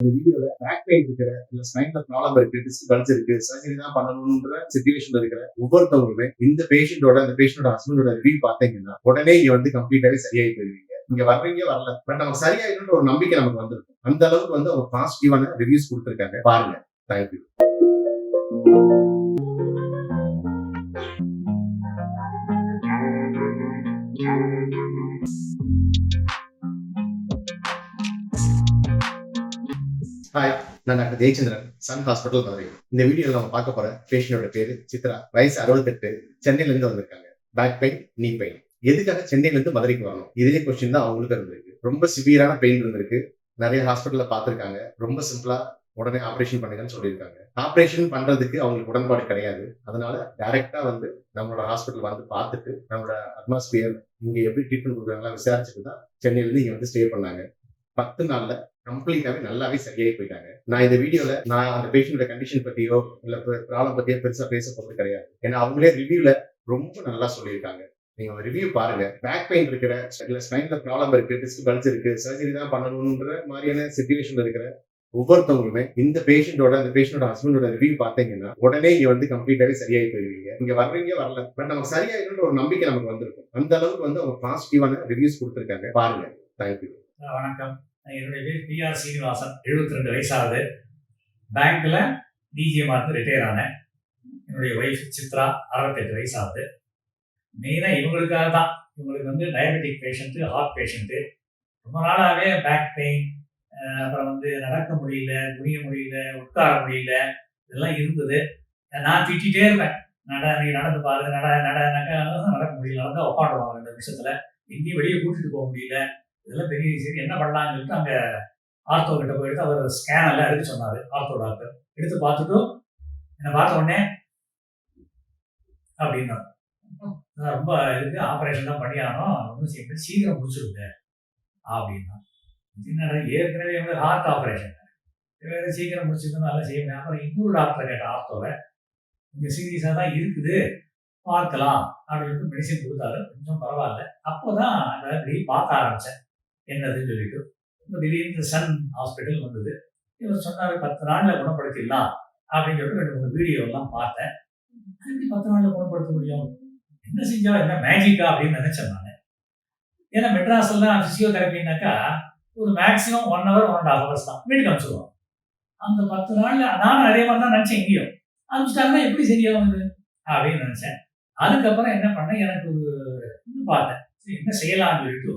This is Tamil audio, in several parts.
இந்த வீடியோல பேக் பெயின் இருக்கிற இல்ல ஸ்பைன்ல ப்ராப்ளம் இருக்கு டிஸ்க் பல்ஸ் இருக்கு சர்ஜரி தான் பண்ணணும்ன்ற சுச்சுவேஷன்ல இருக்கிற ஒவ்வொருத்தவங்களுமே இந்த பேஷண்டோட இந்த பேஷண்டோட ஹஸ்பண்டோட ரிவ்யூ பாத்தீங்கன்னா உடனே இங்க வந்து கம்ப்ளீட்டாவே சரியாகி போயிருவீங்க. இங்க வர்றீங்க வரல. பட் நமக்கு சரியாயிருன்ற ஒரு நம்பிக்கை நமக்கு வந்திருக்கும். அந்த அளவுக்கு வந்து அவங்க பாசிட்டிவான ரிவ்யூஸ் கொடுத்துருக்காங்க. பாருங்க. தேங்க்யூ ஹாய் நான் doctor Jayachandran sun hospital Madurai. இந்த வீடியோல நம்ம பார்க்க போற பேஷண்டோட பேரு சித்ரா. வயசு அறுபத்தெட்டு சென்னையில இருந்து வந்திருக்காங்க. பேக் பெயின் நீ பெயின் எதுக்காக சென்னையில இருந்து மதுரைக்கு வரணும்? இதே கொஸ்டின் தான் அவங்களுக்கு இருந்திருக்கு. ரொம்ப சிவியரான பெயின் இருந்திருக்கு. நிறைய ஹாஸ்பிட்டல்ல பார்த்துருக்காங்க. ரொம்ப சிம்பிளா உடனே ஆப்ரேஷன் பண்ணுங்கன்னு சொல்லியிருக்காங்க. ஆப்ரேஷன் பண்றதுக்கு அவங்களுக்கு உடன்பாடு கிடையாது. அதனால டைரக்டா வந்து நம்மளோட ஹாஸ்பிட்டல் வந்து பார்த்துட்டு நம்மளோட அட்மாஸ்பியர் இங்க எப்படி ட்ரீட்மெண்ட் கொடுக்குறாங்களா விசாரிச்சுட்டு தான் சென்னையில இருந்து இங்க வந்து ஸ்டே பண்ணாங்க. பத்து நாள்ல கம்ப்ளீட்டாவே நல்லாவே சரியாகி போயிட்டாங்க. நான் இந்த வீடியோல நான் அந்த பேஷண்டோட கண்டிஷன் பத்தியோ இல்ல ப்ராப்ளம் பத்தியோ பெருசா பேச போறது கிடையாது. ஏன்னா அவங்களே ரிவ்யூல ரொம்ப நல்லா சொல்லியிருக்காங்க. நீங்க ரிவ்யூ பாருங்க. பேக் பெயின் இருக்கிற இல்ல ஸ்பைன்ல ப்ராப்ளம் இருக்கு டிஸ்க் பல்ஸ் இருக்கு சர்ஜரி தான் பண்ணணும்ன்ற மாதிரியான சுச்சுவேஷன்ல இருக்கிற ஒவ்வொருத்தவங்களுமே இந்த பேஷண்டோட அந்த பேஷண்டோட ஹஸ்பண்டோட ரிவ்யூ பாத்தீங்கன்னா உடனே இங்க வந்து கம்ப்ளீட்டாவே சரியாகி போயிருவீங்க. இங்க வர்றீங்க வரல? பட் நமக்கு சரியாயிருன்ற ஒரு நம்பிக்கை நமக்கு வந்திருக்கும். அந்த அளவுக்கு வந்து அவங்க பாசிட்டிவான ரிவ்யூஸ் கொடுத்துருக்காங்க. பாருங்க. தேங்க்யூ வணக்கம். என்னுடைய பேர் பிஆர் சீனிவாசன். 72 ரெண்டு வயசாகுது பேங்க்கில் டிஜிஎம் இருந்து ரிட்டையர் ஆனேன். என்னுடைய ஒய்ஃப் சித்ரா அறுபத்தெட்டு வயசாகுது. மெயினாக இவங்களுக்காக தான். இவங்களுக்கு வந்து டயபெட்டிக் பேஷண்ட்டு ஹார்ட் பேஷண்ட்டு ரொம்ப நாளாகவே பேக் பெயின் அப்புறம் வந்து நடக்க முடியல துணிய முடியல உட்கார முடியல இதெல்லாம் இருந்தது. நான் திட்டிகிட்டே இருப்பேன். நட நீ நடந்து பாரு நட நட நடக்க முடியல நடந்தால் உட்காந்துருவாங்க ரெண்டு நிமிஷத்தில். எங்கேயும் வெளியே கூட்டிகிட்டு போக முடியல. இதெல்லாம் பெரிய சரி என்ன பண்ணலாம்னு சொல்லிட்டு அங்கே ஆர்த்தோ கிட்ட போயிட்டு அவர் ஸ்கேன் எல்லாம் எடுக்க சொன்னார். Ortho doctor. எடுத்து பார்த்துட்டு என்னை பார்த்த உடனே அப்படின்னா "நான் ரொம்ப இருக்கு ஆப்ரேஷன் தான் பண்ணியானோம் ஒன்றும் செய்ய சீக்கிரம் முடிச்சிருங்க. அப்படின்னா என்னடா ஏற்கனவே வந்து ஹார்ட் ஆப்ரேஷன் வேறு சீக்கிரம் முடிச்சிருந்தோம் நல்லா செய்ய முடியும் அப்புறம் இன்னொரு டாக்டர் கேட்ட ஆர்த்தோவை. கொஞ்சம் சீரியஸாக தான் இருக்குது. பார்க்கலாம். அப்படின்னு மெடிசன் கொடுத்தாரு. கொஞ்சம் பரவாயில்ல. அப்போ தான் அப்படி பார்க்க ஆரம்பித்தேன் என்னதுன்னு சொல்லிட்டு இப்போ திடீர்னு சன் ஹாஸ்பிட்டல் வந்தது. இவர் சொன்னார் பத்து நாளில் குணப்படுத்திடலாம். அப்படின்னு சொல்லிட்டு ரெண்டு மூணு வீடியோலாம் பார்த்தேன். அது எப்படி பத்து நாளில் குணப்படுத்த முடியும்? என்ன செஞ்சா என்ன மேஜிக்கா அப்படின்னு நினைச்சேன் நான். ஏன்னா மெட்ராஸ்லாம் ஃபிசியோதெரப்பின்னாக்கா ஒரு maximum one hour one and half hours தான். வீட்டுக்கு அனுப்பிச்சிடுவோம் அந்த பத்து நாளில் நானும் அதே மாதிரி தான் நினச்சேன் இங்கேயும். அனுப்பிச்சிட்டாங்கன்னா எப்படி சரியாகும் இது? அப்படின்னு நினச்சேன். அதுக்கப்புறம் என்ன பண்ணேன்? எனக்கு ஒரு இது பார்த்தேன். என்ன செய்யலாம்னு சொல்லிட்டு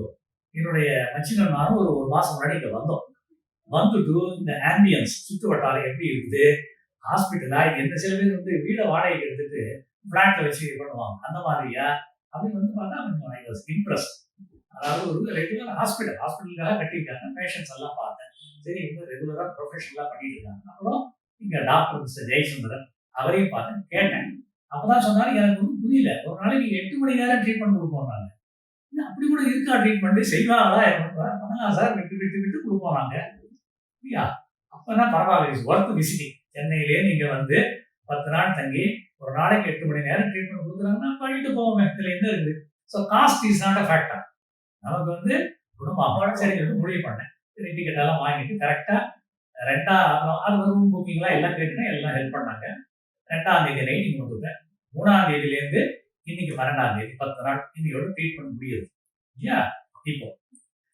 என்னுடைய மச்சினாரும் ஒரு ஒரு மாசம் முன்னாடி இங்க வந்தோம். வந்துட்டு இந்த ஆம்பியன்ஸ் சுற்று வட்டாரம் எப்படி இருக்குது? ஹாஸ்பிட்டலா என்ன? சில பேர் வந்து வீடை வாடகைக்கு எடுத்துட்டு பிளாட்ல வச்சு இது பண்ணுவாங்க. அந்த மாதிரியா? அப்படின்னு வந்து பார்த்தா கொஞ்சம் ஐ வாஸ் இம்ப்ரெஸ் அதாவது ஒரு ரெகுலர் ஹாஸ்பிட்டல் ஹாஸ்பிட்டலுக்காக கட்டியிருக்காங்க. பேஷண்ட்ஸ் எல்லாம் பார்த்தேன். சரி இவங்க ரெகுலராக ப்ரொஃபஷனலாக பண்ணிட்டு இருக்காங்க. அப்புறம் இங்க டாக்டர் மிஸ்டர் ஜெயசுந்தரன் அவரையும் பார்த்தேன் கேட்டேன். அப்பதான் சொன்னாலும் எனக்கு ஒன்றும் புரியல. ஒரு நாளைக்கு எட்டு மணி நேரம் ட்ரீட்மெண்ட் கொடுப்போம் நாங்க அப்படி கூட இருக்கா ட்ரீட்மெண்ட் செய்வாங்களா பண்ணலாம் சார் விட்டு விட்டு விட்டு கொடுப்போம் இல்லையா அப்பனா பரவாயில்ல இஸ் ஒர்க் விசிட்டிங் சென்னையிலே நீங்க வந்து பத்து நாள் தங்கி ஒரு நாளைக்கு எட்டு மணி நேரம் ட்ரீட்மெண்ட் கொடுக்குறாங்கன்னா பண்ணிட்டு போவோம். இதுல என்ன இருக்குது? So cost is not a factor நமக்கு வந்து குடும்பம் சரி வந்து முடிவு பண்ணேன். டிக்கெட் எல்லாம் வாங்கிட்டு கரெக்டாக ரெண்டா அது ஒரு ரூம் புக்கிங்லாம் எல்லாம் கேட்டுனா எல்லாம் ஹெல்ப் பண்ணாங்க. ரெண்டாம் தேதி நைட்டிங் கொடுத்துட்டேன் மூணாம் தேதியிலேருந்து இன்னைக்கு பன்னெண்டாம் தேதி பத்து நாள் இன்னையோட ட்ரீட்மெண்ட் முடியுது. இல்லையா? இப்போ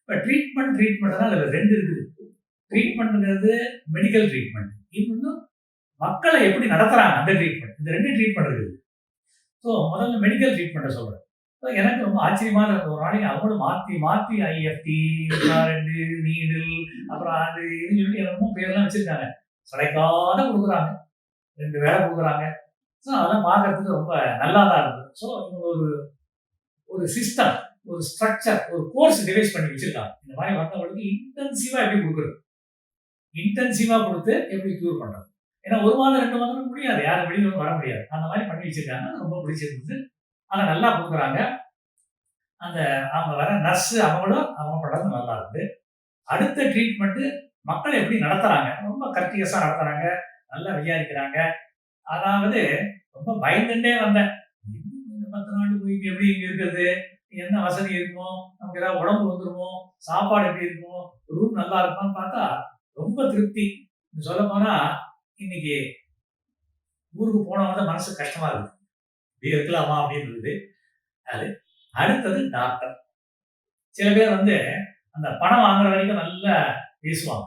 இப்போ ட்ரீட்மெண்ட் ட்ரீட்மெண்ட் தான் அதில் ரெண்டு இருக்குது. ட்ரீட்மெண்ட்ங்கிறது மெடிக்கல் ட்ரீட்மெண்ட் இன்னொன்று மக்களை எப்படி நடத்துகிறாங்க அந்த ட்ரீட்மெண்ட் இந்த ரெண்டு ட்ரீட்மெண்ட் இருக்குது. ஸோ முதல்ல மெடிக்கல் ட்ரீட்மெண்ட்டை சொல்கிறேன் ஸோ எனக்கு ரொம்ப ஆச்சரியமாக இருந்த ஒரு நாளைக்கு அவங்களும் மாற்றி மாற்றி ஐஎஃப்டி ரெண்டு நீடில் அப்புறம் அது இதுன்னு சொல்லிட்டு என்னமோ பேர்லாம் வச்சுருக்காங்க. சளைக்காத கொடுக்குறாங்க. ரெண்டு வேலை கொடுக்குறாங்க. ஸோ அதெல்லாம் பார்க்கறதுக்கு ரொம்ப நல்லா தான் இருந்தது. ஸோ இவங்க ஒரு ஒரு சிஸ்டம் ஒரு ஸ்ட்ரக்சர் ஒரு கோர்ஸ் டிவைஸ் பண்ணி வச்சிருக்காங்க. இந்த மாதிரி வந்தவங்களுக்கு இன்டென்சிவாக எப்படி கொடுக்குறது? இன்டென்சிவாக கொடுத்து எப்படி க்யூர் பண்ணுறது ஏன்னா ஒரு மாதம் ரெண்டு மாதம் முடியாது. யாரும் வெளியில வர முடியாது. அந்த மாதிரி பண்ணி வச்சிருக்காங்க. ரொம்ப பிடிச்சிருந்தது. அதை நல்லா கொடுக்குறாங்க. அந்த அவங்க வர நர்ஸு அவங்களும் அவங்க பண்றது நல்லா இருந்து. அடுத்த ட்ரீட்மெண்ட்டு மக்கள் எப்படி நடத்துறாங்க? ரொம்ப கர்டியஸா நடத்துறாங்க. நல்லா விசாரிக்கிறாங்க. அதாவது ரொம்ப பயந்துட்டே வந்தேன். இன்னும் இந்த பத்து நாள் போய் எப்படி இங்க இருக்கிறது? என்ன வசதி இருக்குமோ? நமக்கு ஏதாவது உடம்பு வந்துருமோ? சாப்பாடு எப்படி இருக்குமோ? ரூம் நல்லா இருக்குமான்னு பார்த்தா ரொம்ப திருப்தி. சொல்ல போனா இன்னைக்கு ஊருக்கு போனவங்க மனசு கஷ்டமா இருக்கு. இப்படி இருக்கலாமா அப்படின்னு இருக்குது. அது அடுத்தது டாக்டர் சில பேர் வந்து அந்த பணம் வாங்குற வரைக்கும் நல்லா பேசுவாங்க.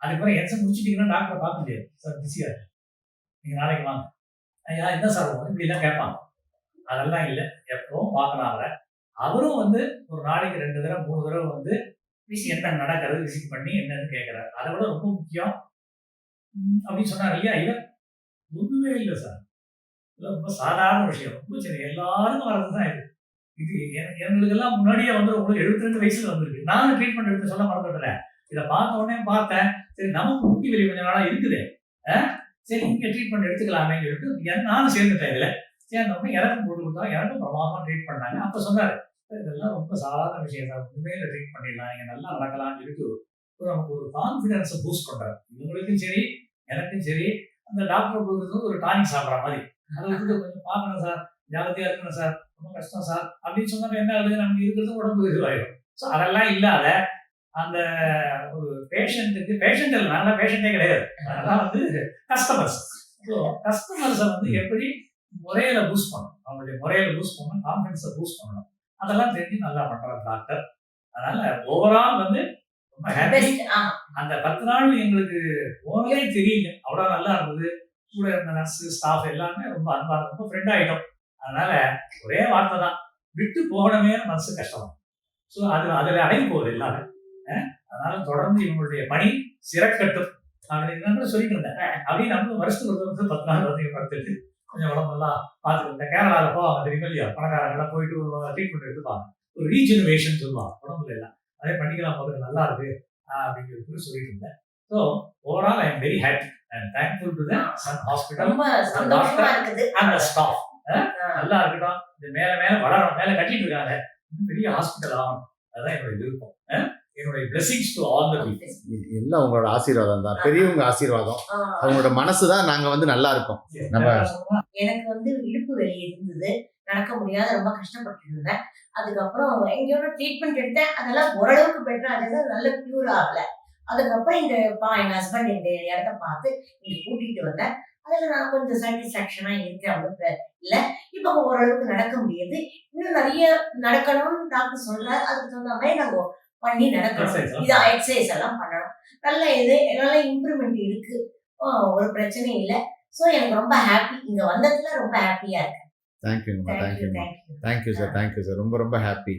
அதுக்கப்புறம் என்ச முடிச்சிட்டீங்கன்னா டாக்டரை பார்க்க முடியாது. சார் பிஸியாக இருக்கு நீங்கள் நாளைக்கு வாங்க. ஐயா என்ன சார் உங்க இப்படி கேட்பாங்க? அதெல்லாம் இல்லை. எப்பவும் பார்க்கலாம் அவரும் வந்து ஒரு நாளைக்கு ரெண்டு தடவை மூணு தடவை வந்து விஷயம் என்ன நடக்கிறது விசிட் பண்ணி என்னன்னு கேட்குறாரு. அதை விட ரொம்ப முக்கியம். அப்படின்னு சொன்னார் இல்லையா? இவர் ஒன்றுமே இல்லை சார். இதெல்லாம் ரொம்ப சாதாரண விஷயம். ரொம்ப சின்ன எல்லாருக்கும் வர்றது தான் இது. இது எங்களுக்கெல்லாம் முன்னாடியே வந்து உங்களுக்கு எழுபத்தி ரெண்டு வயசுல வந்திருக்கு. நானும் ட்ரீட்மெண்ட் எடுத்து சொல்ல மறந்துட்டேன். இதை பார்த்த உடனே பார்த்தேன். சரி நமக்கு முட்டி வலி கொஞ்சம் நாளாக இருக்குது. சரி இங்கே ட்ரீட்மெண்ட் எடுத்துக்கலாமேன்னு சொல்லிட்டு நானும் சேர்ந்துட்டேன் இதில். சேர்ந்தவங்க இறக்கும் எனக்கும் போட்டு கொடுத்தா எனக்கும் பிரமாதமா ட்ரீட் பண்ணாங்க. அப்போ சொன்னார் இதெல்லாம் ரொம்ப சாதாரண விஷயம் தான் உண்மையில ட்ரீட் பண்ணிடலாம். நீங்கள் நல்லா நடக்கலாம்னு சொல்லிட்டு ஒரு நமக்கு ஒரு கான்ஃபிடென்ஸை பூஸ்ட் பண்ணுறாரு இவங்களுக்கும் சரி எனக்கும் சரி. அந்த டாக்டர் கொடுக்குறது ஒரு டானிக் சாப்பிட்ற மாதிரி. அதை விட்டுட்டு கொஞ்சம் பார்க்கணும் சார். ஜாகிரதையாக இருக்கணும் சார். ரொம்ப கஷ்டம் சார். அப்படின்னு சொன்னா என்ன ஆகுது நமக்கு இருக்கிறது உடம்பு இதுவாயிடும். ஸோ அதெல்லாம் இல்லாத அந்த ஒரு பேஷண்ட்டுக்கு பேஷண்ட் இல்லை நல்ல பேஷண்ட்டே கிடையாது. அதெல்லாம் வந்து கஸ்டமர்ஸ் ஸோ கஸ்டமர்ஸை வந்து எப்படி முறையில பூஸ்ட் பண்ணணும்? அவங்களுடைய முறையில பூஸ்ட் பண்ணணும் கான்ஃபிடன்ஸை பூஸ்ட் பண்ணணும். அதெல்லாம் தெரிஞ்சு நல்லா பண்றாரு டாக்டர் அதனால ஓவரால் வந்து ரொம்ப ஹாப்பி அந்த பத்து நாள் எங்களுக்கு போனதே தெரியல. அவ்வளோ நல்லா இருந்தது. கூட இருந்த நர்ஸ் ஸ்டாஃப் எல்லாமே ரொம்ப அன்பா ரொம்ப ஃப்ரெண்ட் ஆயிட்டோம். அதனால ஒரே வார்த்தை தான். விட்டு போகணுமே மனசு கஷ்டம். ஸோ அது அதில் அடங்கி போகுது எல்லாமே. அதனால தொடர்ந்து இவங்களுடைய பணி சிறக்கட்டும். அப்படின்னு சொல்லிட்டு இருந்தேன் அப்படி நம்ம வருஷத்துக்கு ஒரு வந்து பத்து நாள் வந்து படுத்துட்டு கொஞ்சம் உடம்பெல்லாம் பார்த்துட்டு இருந்தேன். கேரளாவில் போவாங்க தெரியுமா இல்லையா? பணக்காரங்களாம் போயிட்டு ட்ரீட்மெண்ட் எடுத்துப்பாங்க. ஒரு ரீஜெனுவேஷன் சொல்லுவாங்க. உடம்புல எல்லாம். அதே பண்ணிக்கலாம் போது நல்லா இருக்கு. அப்படின்னு சொல்லி சொல்லிட்டு இருந்தேன். So overall I am very happy and thankful to Sun hospital அந்த ஸ்டாஃப் ஆ. நல்லா இருக்கட்டும். இது மேல மேல வளரும் மேல கட்டிட்டு இருக்காங்க. பெரிய ஹாஸ்பிட்டல் ஆகணும். அதுதான் என்னுடைய விருப்பம். அஹ் என்னுடைய பிளெஸிங்ஸ் டு ஆல் த எல்லாம் உங்களோட ஆசீர்வாதம் தான். பெரியவங்க ஆசீர்வாதம். அவங்களோட மனசு தான் நாங்க வந்து நல்லா இருக்கோம். நம்ம- எனக்கு வந்து இடுப்பு வலி இருந்தது. நடக்க முடியாத ரொம்ப கஷ்டப்பட்டு இருந்தேன் அதுக்கப்புறம் எங்கேயோட ட்ரீட்மெண்ட் எடுத்தேன். அதெல்லாம் ஓரளவுக்கு பெட்டர் ஆகுது நல்ல பியூர் ஆகல. அதுக்கப்புறம் இந்த பா எங்க ஹஸ்பண்ட் இந்த இடத்த பார்த்து இங்க கூட்டிட்டு வந்தேன். அதுல நான் கொஞ்சம் சாட்டிஸ்பாக்சனா இருக்கேன் அவ்வளவு இல்ல. இப்ப ஓரளவுக்கு நடக்க முடியுது. இன்னும் நிறைய நடக்கணும்னு டாக்டர் சொல்றாரு. அதுக்கு தகுந்த மாதிரி நாங்க பண்ணி நடக்கணும். இது எக்ஸசைஸ் எல்லாம் பண்ணணும். நல்ல இது நல்ல இம்ப்ரூவ்மெண்ட் இருக்கு. ஒரு பிரச்சனையும் இல்லை. ஸோ எனக்கு ரொம்ப ஹாப்பி இங்க வந்ததுல ரொம்ப ஹாப்பியா இருக்கேன் தேங்க்யூங்கம்மா thank you thank you thank you thank you sir thank you sir ரொம்ப ரொம்ப ஹாப்பி